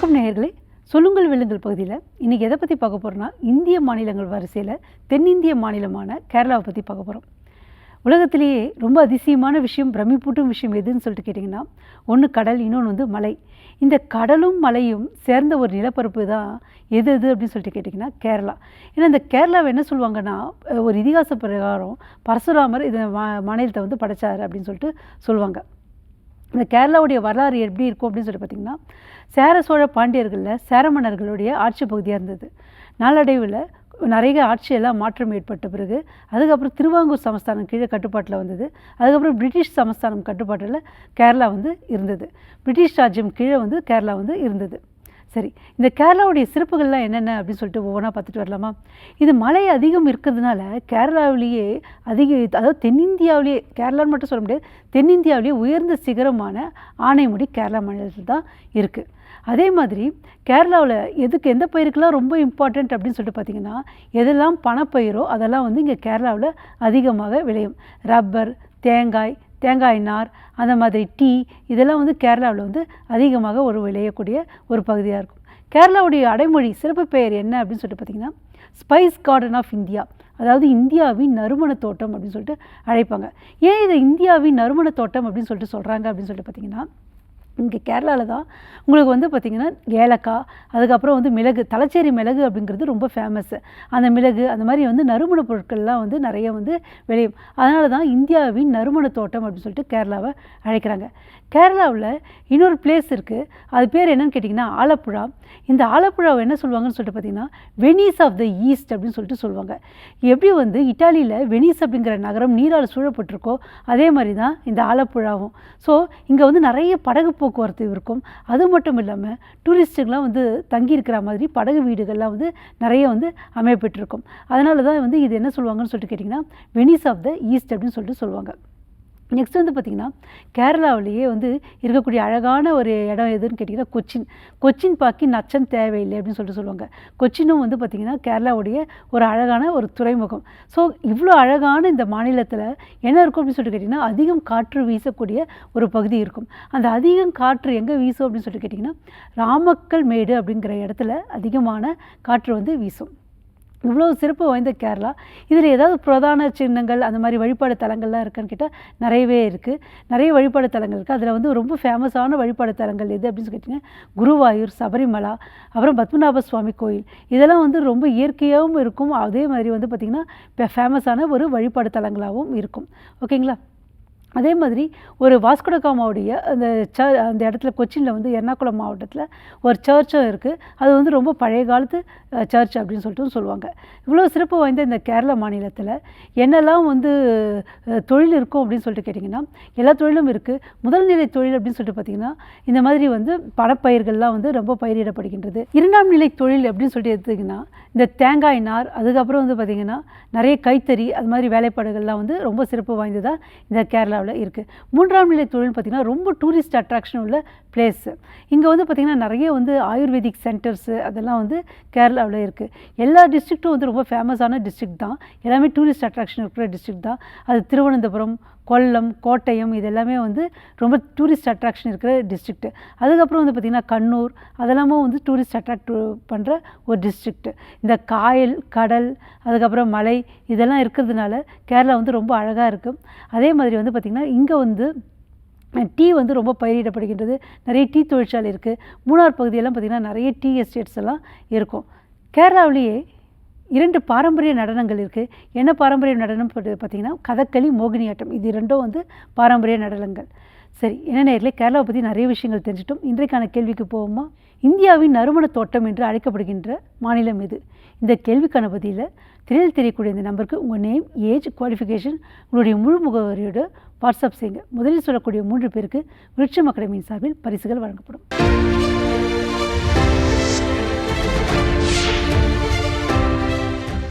வணக்கம் நேயர்களே. சொல்லுங்கள் வெல்லுங்கள் பகுதியில். இன்றைக்கி எதை பற்றி பார்க்க போகிறோன்னா இந்திய மாநிலங்கள் வரிசையில் தென்னிந்திய மாநிலமான கேரளாவை பற்றி பார்க்க போகிறோம் உலகத்திலேயே ரொம்ப அதிசயமான விஷயம் பிரமிப்பூட்டும் விஷயம் எதுன்னு சொல்லிட்டு கேட்டிங்கன்னா ஒன்று கடல் இன்னொன்று வந்து மலை. இந்த கடலும் மலையும் சேர்ந்த ஒரு நிலப்பரப்பு தான் எது எது அப்படின்னு சொல்லிட்டு கேட்டிங்கன்னா கேரளா. ஏன்னா இந்த கேரளாவை என்ன சொல்லுவாங்கன்னா ஒரு இதிகாச பிரகாரம் பரசுராமர் இந்த மா மாநிலத்தை வந்து படைச்சார் அப்படின்னு சொல்லிட்டு சொல்லுவாங்க. இந்த கேரளாவுடைய வரலாறு எப்படி இருக்கும் அப்படின்னு சொல்லி பார்த்தீங்கன்னா சேர சோழ பாண்டியர்களில் சேர மன்னர்களுடைய ஆட்சி பகுதியாக இருந்தது. நாளடைவில் நிறைய ஆட்சியெல்லாம் மாற்றம் ஏற்பட்ட பிறகு அதுக்கப்புறம் திருவாங்கூர் சமஸ்தானம் கீழே கட்டுப்பாட்டில் வந்தது. அதுக்கப்புறம் பிரிட்டிஷ் சமஸ்தானம் கட்டுப்பாட்டில் கேரளா வந்து இருந்தது. பிரிட்டிஷ் ராஜ்யம் கீழே வந்து கேரளா வந்து இருந்தது. சரி இந்த கேரளாவுடைய சிறப்புகள்லாம் என்னென்ன அப்படின்னு சொல்லிட்டு ஒவ்வொன்றா பார்த்துட்டு வரலாமா? இது மழை அதிகம் இருக்கிறதுனால கேரளாவிலேயே அதிக அதாவது தென்னிந்தியாவிலேயே கேரளான்னு மட்டும் சொல்ல முடியாது தென்னிந்தியாவிலேயே உயர்ந்த சிகரமான ஆனைமுடி கேரளா மாநிலத்தில் தான் இருக்குது அதே மாதிரி கேரளாவில் எதுக்கு எந்த பயிருக்கெல்லாம் ரொம்ப இம்பார்ட்டண்ட் அப்படின்னு சொல்லிட்டு பார்த்தீங்கன்னா எதெல்லாம் பணப்பயிரோ அதெல்லாம் வந்து இங்கே கேரளாவில் அதிகமாக விளையும். ரப்பர் தேங்காய் தேங்காய் நார் அந்த மாதிரி டீ இதெல்லாம் வந்து கேரளாவில் வந்து அதிகமாக ஒரு விளையக்கூடிய ஒரு பகுதியாக இருக்கும். கேரளாவுடைய அடைமொழி சிறப்பு பெயர் என்ன அப்படின்னு சொல்லிட்டு பார்த்தீங்கன்னா ஸ்பைஸ் கார்டன் ஆஃப் இந்தியா அதாவது இந்தியாவின் நறுமண தோட்டம் அப்படின்னு சொல்லிட்டு அழைப்பாங்க. ஏன் இதை இந்தியாவின் நறுமண தோட்டம் அப்படின்னு சொல்லிட்டு சொல்கிறாங்க அப்படின்னு சொல்லிட்டு பார்த்தீங்கன்னா இங்கே கேரளாவில் தான் உங்களுக்கு வந்து பார்த்திங்கன்னா ஏலக்காய் அதுக்கப்புறம் வந்து மிளகு தலச்சேரி மிளகு அப்படிங்கிறது ரொம்ப ஃபேமஸ்ஸு அந்த மிளகு அந்த மாதிரி வந்து நறுமண பொருட்கள்லாம் வந்து நிறைய வந்து விளையும். அதனால தான் இந்தியாவின் நறுமண தோட்டம் அப்படின்னு சொல்லிட்டு கேரளாவை அழைக்கிறாங்க. கேரளாவில் இன்னொரு பிளேஸ் இருக்குது அது பேர் என்னென்னு கேட்டிங்கன்னா ஆலப்புழா. இந்த ஆலப்புழாவை என்ன சொல்லுவாங்கன்னு சொல்லிட்டு பார்த்தீங்கன்னா வெனிஸ் ஆஃப் த ஈஸ்ட் அப்படின்னு சொல்லிட்டு சொல்லுவாங்க. எப்படி வந்து இட்டாலியில் வெனிஸ் அப்படிங்கிற நகரம் நீரால் சூழப்பட்டிருக்கோ அதே மாதிரி தான் இந்த ஆலப்புழாவும். ஸோ இங்கே வந்து நிறைய படகு போக்குவரத்து இருக்கும். அது மட்டும் இல்லாமல் டூரிஸ்ட்டுகள்லாம் வந்து தங்கி இருக்கிற மாதிரி படகு வீடுகள்லாம் வந்து நிறைய வந்து அமையப்பட்டிருக்கும் அதனால தான் வந்து இது என்ன சொல்லுவாங்கன்னு சொல்லிட்டு கேட்டிங்கன்னா வெனிஸ் ஆஃப் த ஈஸ்ட் அப்படின்னு சொல்லிட்டு சொல்லுவாங்க. நெக்ஸ்ட் வந்து பார்த்திங்கன்னா கேரளாவிலேயே வந்து இருக்கக்கூடிய அழகான ஒரு இடம் எதுன்னு கேட்டிங்கன்னா கொச்சின். கொச்சின் பாக்கி நச்சம் தேவையில்லை அப்படின்னு சொல்லிட்டு சொல்லுவாங்க. கொச்சினும் வந்து பார்த்திங்கன்னா கேரளாவுடைய ஒரு அழகான ஒரு துறைமுகம். ஸோ இவ்வளோ அழகான இந்த மாநிலத்தில் என்ன இருக்கும் அப்படின்னு சொல்லிட்டு கேட்டிங்கன்னா அதிகம் காற்று வீசக்கூடிய ஒரு பகுதி இருக்கும். அந்த அதிகம் காற்று எங்கே வீசும் அப்படின்னு சொல்லிட்டு கேட்டிங்கன்னா ராமக்கல் மேடு அப்படிங்கிற இடத்துல அதிகமான காற்று வந்து வீசும். இவ்வளோ சிறப்பு வாய்ந்த கேரளா. இதில் ஏதாவது பிரதான சின்னங்கள் அந்த மாதிரி வழிபாடு தலங்கள்லாம் இருக்குன்னு கேட்டால் நிறையவே இருக்குது நிறைய வழிபாடு தலங்கள் இருக்குது அதில் வந்து ரொம்ப ஃபேமஸான வழிபாடு தலங்கள் எது அப்படின்னு கேட்டிங்கன்னா குருவாயூர் சபரிமலா அப்புறம் பத்மநாப சுவாமி கோயில். இதெல்லாம் வந்து ரொம்ப இயற்கையாகவும் இருக்கும். அதே மாதிரி வந்து பார்த்திங்கன்னா இப்போ ஃபேமஸான ஒரு வழிபாடு தலங்களாகவும் இருக்கும். ஓகேங்களா? அதே மாதிரி ஒரு வாஸ்கோடகாமாவுடைய அந்த ச அந்த இடத்துல கொச்சினில் வந்து எர்ணாகுளம் மாவட்டத்தில் ஒரு சர்ச்சும் இருக்குது அது வந்து ரொம்ப பழைய காலத்து சர்ச் அப்படின்னு சொல்லிட்டு சொல்லுவாங்க. இவ்வளோ சிறப்பு வாய்ந்த இந்த கேரள மாநிலத்தில் என்னெல்லாம் வந்து தொழில் இருக்கும் அப்படின்னு சொல்லிட்டு கேட்டிங்கன்னா எல்லா தொழிலும் இருக்குது முதல்நிலை தொழில் அப்படின்னு சொல்லிட்டு பார்த்திங்கன்னா இந்த மாதிரி வந்து பணப்பயிர்கள்லாம் வந்து ரொம்ப பயிரிடப்படுகின்றது. இரண்டாம் நிலை தொழில் அப்படின்னு சொல்லிட்டு எடுத்திங்கன்னா இந்த தேங்காய் நார் அதுக்கப்புறம் வந்து பார்த்திங்கன்னா நிறைய கைத்தறி அது மாதிரி வேலைப்பாடுகள்லாம் வந்து ரொம்ப சிறப்பு வாய்ந்ததாக இந்த கேரளா கேரளாவில் இருக்குது மூன்றாம் நிலை தொழில் பார்த்திங்கன்னா ரொம்ப டூரிஸ்ட் அட்ராக்ஷன் உள்ள பிளேஸு இங்கே வந்து பார்த்திங்கன்னா நிறைய வந்து ஆயுர்வேதிக் சென்டர்ஸு அதெல்லாம் வந்து கேரளாவில் இருக்குது எல்லா டிஸ்ட்ரிக்ட்டும் வந்து ரொம்ப ஃபேமஸான டிஸ்ட்ரிக்ட் தான். எல்லாமே டூரிஸ்ட் அட்ராக்ஷன் இருக்கிற டிஸ்ட்ரிக்ட் தான். அது திருவனந்தபுரம் கொல்லம் கோட்டயம் இது எல்லாமே வந்து ரொம்ப டூரிஸ்ட் அட்ராக்ஷன் இருக்கிற டிஸ்ட்ரிக்ட்டு அதுக்கப்புறம் வந்து பார்த்திங்கன்னா கண்ணூர் அதெல்லாமும் வந்து டூரிஸ்ட் அட்ராக்ட் பண்ணுற ஒரு டிஸ்ட்ரிக்ட்டு இந்த காயல் கடல் அதுக்கப்புறம் மலை இதெல்லாம் இருக்கிறதுனால கேரளா வந்து ரொம்ப அழகாக இருக்கும். அதே மாதிரி வந்து பார்த்திங்கன்னா இங்கே வந்து டீ வந்து ரொம்ப பயிரிடப்படுகின்றது. நிறைய டீ தொழிற்சாலை இருக்குது மூணார் பகுதியெல்லாம் பார்த்திங்கன்னா நிறைய டீ எஸ்டேட்ஸ் எல்லாம் இருக்கும். கேரளாவிலேயே இரண்டு பாரம்பரிய நடனங்கள் இருக்குது என்ன பாரம்பரிய நடனம் பார்த்தீங்கன்னா கதகளி மோகினியாட்டம். இது ரெண்டும் வந்து பாரம்பரிய நடனங்கள். சரி என்ன நேரில்? கேரளாவை பற்றி நிறைய விஷயங்கள் தெரிஞ்சிட்டோம். இன்றைக்கான கேள்விக்கு போவோமா? இந்தியாவின் நறுமண தோட்டம் என்று அழைக்கப்படுகின்ற மாநிலம் எது? இந்த கேள்விக்கான பதிலில் திரையில் தெரியக்கூடிய இந்த நம்பருக்கு உங்கள் நேம் ஏஜ் குவாலிஃபிகேஷன் உங்களுடைய முழு முகவரியோடு வாட்ஸ்அப் செய்யுங்க. முதலில் சொல்லக்கூடிய மூன்று பேருக்கு விருட்சம் அகாடமியின் சார்பில் பரிசுகள் வழங்கப்படும்.